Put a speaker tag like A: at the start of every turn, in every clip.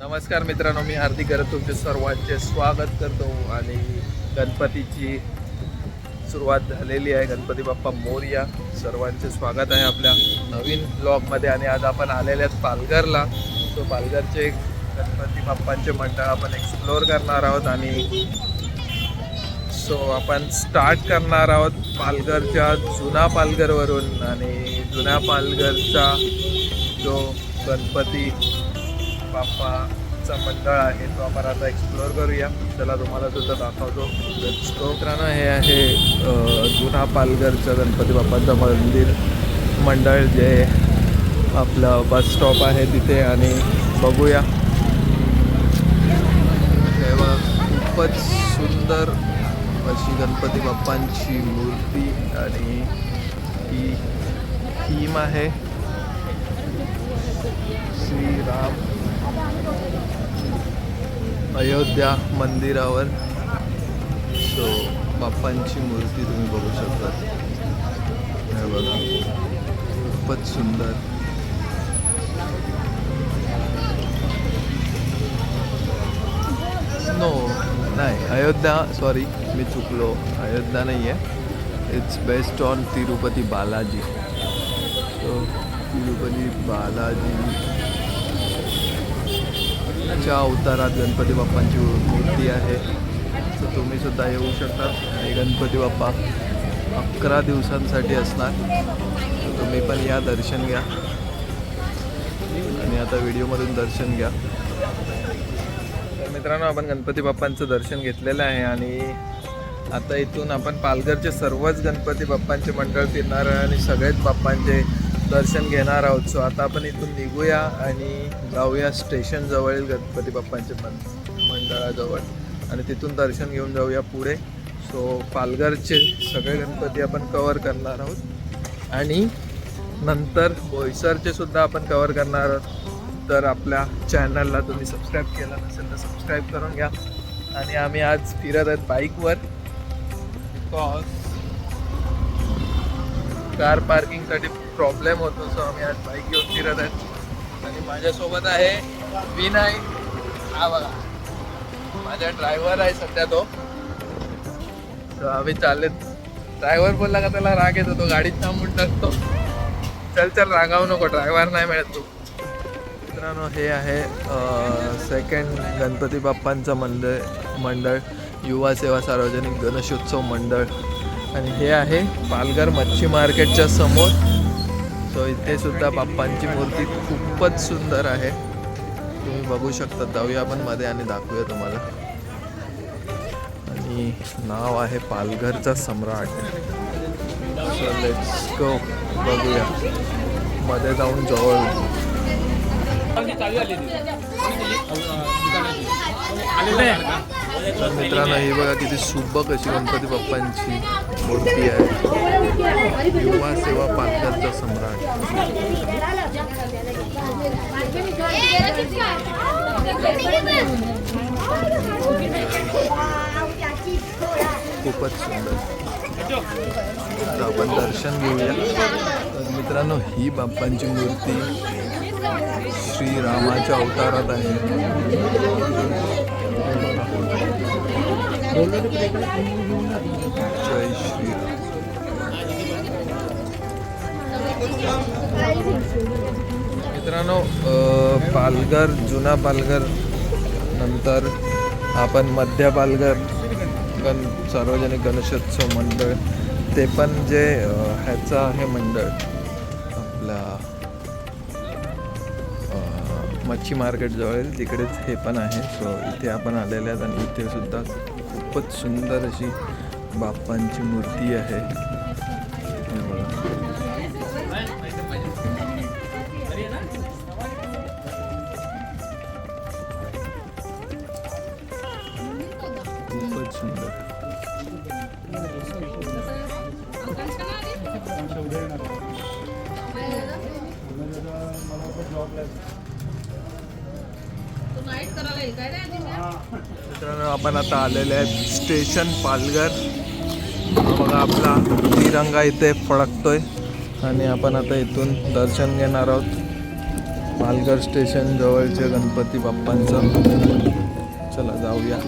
A: नमस्कार मित्रांनो मी हार्दिक करत तुमचे सर्वांचे स्वागत करतो आणि गणपतीची सुरुवात झालेली आहे. गणपती बाप्पा मोर्या सर्वांचे स्वागत आहे आपल्या नवीन ब्लॉगमध्ये आणि आज आपण आलेले आहेत पालघरला. तो पालघरचे गणपती बाप्पांचे मंडळ आपण एक्सप्लोअर करणार आहोत आणि सो आपण स्टार्ट करणार आहोत पालघरच्या जुना पालघरवरून आणि जुन्या पालघरचा जो गणपती बाप्पाचा मंडळ आहे तो आपण आता एक्सप्लोअर करूया. त्याला तुम्हाला सुद्धा दाखवतो. तो मित्रांनो हे आहे जुना पालघरचं गणपती बाप्पाचं मंदिर. मंडळ जे आपलं बस स्टॉप आहे तिथे आणि बघूया. तेव्हा खूपच सुंदर अशी गणपती बाप्पांची मूर्ती आणि ही थीम आहे. श्रीराम. अयोध्या मंदिरावर. सो बाप्पांची मूर्ती तुम्ही बघू शकता. हे बघा. खूपच सुंदर. नो नाही. अयोध्या सॉरी मी चुकलो. अयोध्या नाही आहे it's based on Tirupati Balaji so Tirupati Balaji च्या अवतारात गणपती बाप्पांची मूर्ती आहे. तर तुम्ही सुद्धा येऊ शकता. आणि गणपती बाप्पा अकरा दिवसांसाठी असणार. तर तुम्ही पण या दर्शन घ्या. आणि आता व्हिडिओमधून दर्शन घ्या. तर मित्रांनो आपण गणपती बाप्पांचं दर्शन घेतलेलं आहे. आणि आता इथून आपण पालघरचे सर्वच गणपती बाप्पांचे मंडळ फिरणार आहे. आणि सगळेच बाप्पांचे दर्शन घेणार आहोत. सो आता आपण इथून निघूया आणि जाऊया स्टेशन जवळील गणपती बाप्पांचे पण मंडळाजवळ. आणि तिथून दर्शन घेऊन जाऊया पुढे. सो पालघरचे सगळे गणपती आपण कवर करणार आहोत. आणि नंतर बोईसरचे सुद्धा आपण कवर करणार आहोत. तर आपल्या चॅनलला तुम्ही सबस्क्राईब केलं नसेल तर सबस्क्राईब करून घ्या. आणि आम्ही आज फिरत आहेत बाईकवर बिकॉज कार पार्किंगसाठी प्रॉब्लेम होतो सो आम्ही आज बाईक घेऊन फिरत आहेत आणि माझ्यासोबत आहे विनय. हा बघा. माझा ड्रायव्हर आहे सध्या तो. आम्ही चालले. ड्रायव्हर बोलला का त्याला राग येतो तो गाडीत थांबून टाकतो. चल चल रागावू नको ड्रायव्हर नाही मिळत तू. मित्रांनो हे आहे सेकंड गणपती बाप्पांचं मंडळ मंडळ युवा सेवा सार्वजनिक गणेशोत्सव मंडळ. आणि हे आहे पालघर मच्छी मार्केटच्या समोर. तो इथे सुद्धा बाप्पांची मूर्ती खूपच सुंदर आहे. तुम्ही बघू शकता जाऊया पण मध्ये आणि दाखवूया तुम्हाला. आणि नाव आहे पालघरचा सम्राट. सो लेट्स गो बघूया. मध्ये जाऊन जवळ. तर मित्रांनो ही बघा किती सुबक अशी गणपती बाप्पांची. मूर्ती आहे. युवा सेवा पालघरचा सम्राट. खूपच सुंदर. आपण दर्शन घेऊया. तर मित्रांनो ही बाप्पांची मूर्ती श्रीरामाच्या अवतारात आहे. जय श्रीराम मित्रांनो पालघर जुना पालघर नंतर आपण मध्य पालघर गण सार्वजनिक गणेशोत्सव मंडळ ते पण जे ह्याचं आहे मंडळ आपला मच्छी मार्केट जवळ तिकडेच हे पण आहे. सो इथे आपण आलेले आहेत आणि इथे सुद्धा खूपच सुंदर अशी बाप्पांची मूर्ती आहे. मित्रांनो आपण आता आलेले आहेत स्टेशन पालघर. बघा आपला तिरंगा इथे फडकतोय. आणि आपण आता इथून दर्शन घेणार आहोत. पालघर स्टेशन जवळचे गणपती बाप्पांचं. चला जाऊया.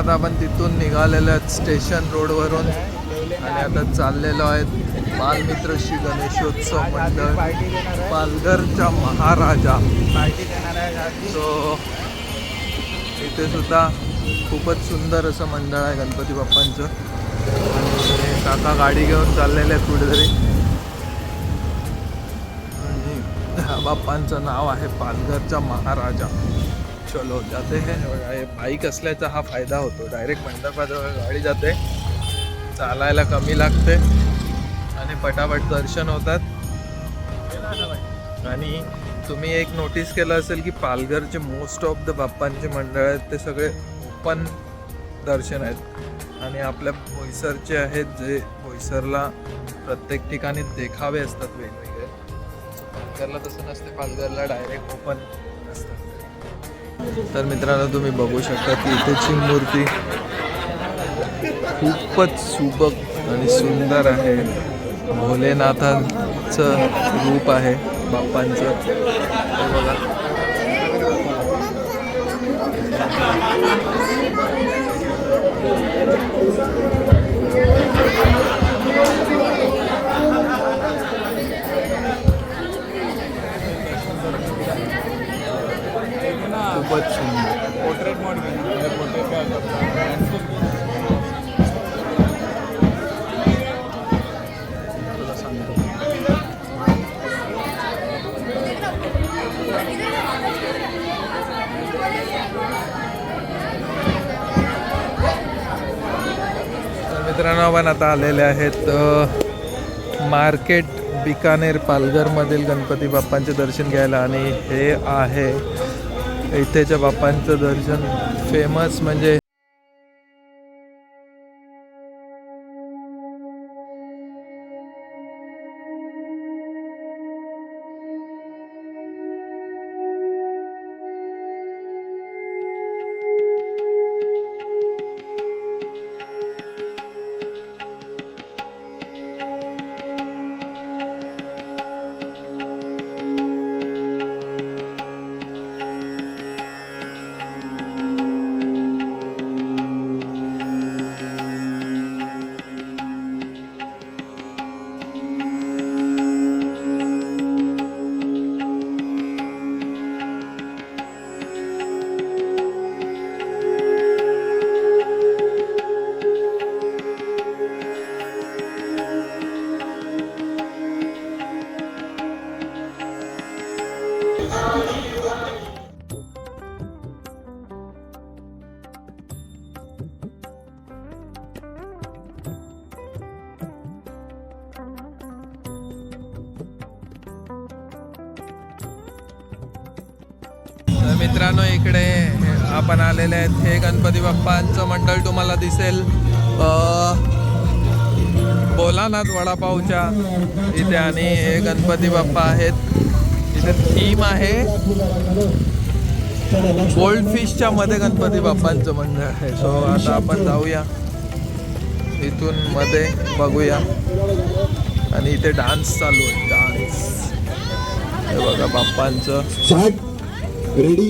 A: आता आपण तिथून निघालेलो आहेत स्टेशन रोडवरून. आणि आता चाललेलो आहेत बालमित्र श्री गणेशोत्सव मंडळ पालघरच्या महाराजा. सो इथे सुद्धा खूपच सुंदर असं मंडळ आहे गणपती बाप्पांचं. आणि काका गाडी घेऊन चाललेले आहेत कुठेतरी. आणि ह्या बाप्पांचं नाव आहे पालघरचा महाराजा. चलो जाते हे बाईक असल्याचा हा फायदा होतो. डायरेक्ट मंडपाजवळ गाडी जाते. चालायला कमी लागते आणि पटापट दर्शन होतात. आणि तुम्ही एक नोटीस केलं असेल की पालघरचे मोस्ट ऑफ द बाप्पांचे मंडळ आहेत ते सगळे ओपन दर्शन आहेत. आणि आपल्या भोईसरचे आहेत जे भोईसरला प्रत्येक ठिकाणी देखावे असतात वेगवेगळे. पालघरला तसं नसते पालघरला डायरेक्ट ओपन तर मित्रांनो तुम्ही बघू शकता की इथेची मूर्ती खूपच सुबक आणि सुंदर आहे. भोलेनाथांचं रूप आहे बाप्पांचं. बघा. आपण आता आलेले आहेत मार्केट बिकानेर पालघरमधील गणपती बाप्पांचे दर्शन घ्यायला. आणि हे आहे इथेच्या बाप्पांचं दर्शन. फेमस म्हणजे मित्रांनो इकडे आपण आलेले आहेत. हे गणपती बाप्पांचं मंडळ तुम्हाला दिसेल. बोला भोलानाथ वडापावच्या इथे आणि हे गणपती बाप्पा आहेत. इथे थीम आहे. गोल्ड फिशच्या मध्ये गणपती बाप्पांचं मंडळ आहे. सो आता आपण जाऊया. इथून मध्ये बघूया. आणि इथे डान्स चालू आहे. डान्स हे बघा बाप्पांचं.
B: रेडी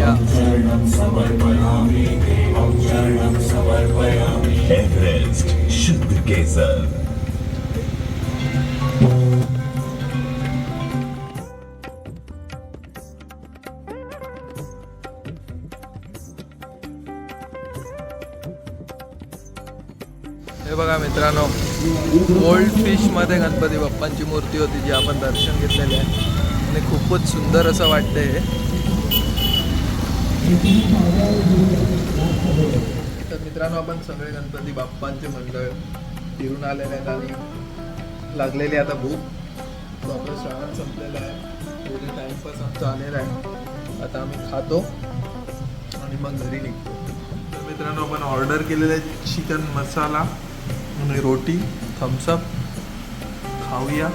A: या.
C: शुद्ध
A: हे बघा मित्रांनो गोल्ड फिशमध्ये गणपती बाप्पांची मूर्ती होती जी आपण दर्शन घेतलेले आहे. आणि खूपच सुंदर असं वाटतंय हे. तर मित्रांनो आपण सगळे गणपती बाप्पांचे मंडळ फिरून आलेले आहेत आणि लागलेली आता भूक. प्रॉपर श्रावण संपलेलं आहे. पूर्ण टाइमपास आमचा आलेला आहे. आता आम्ही खातो आणि मग घरी निघतो. तर मित्रांनो आपण ऑर्डर केलेलं आहे चिकन मसाला आणि रोटी थम्सअप खाऊया.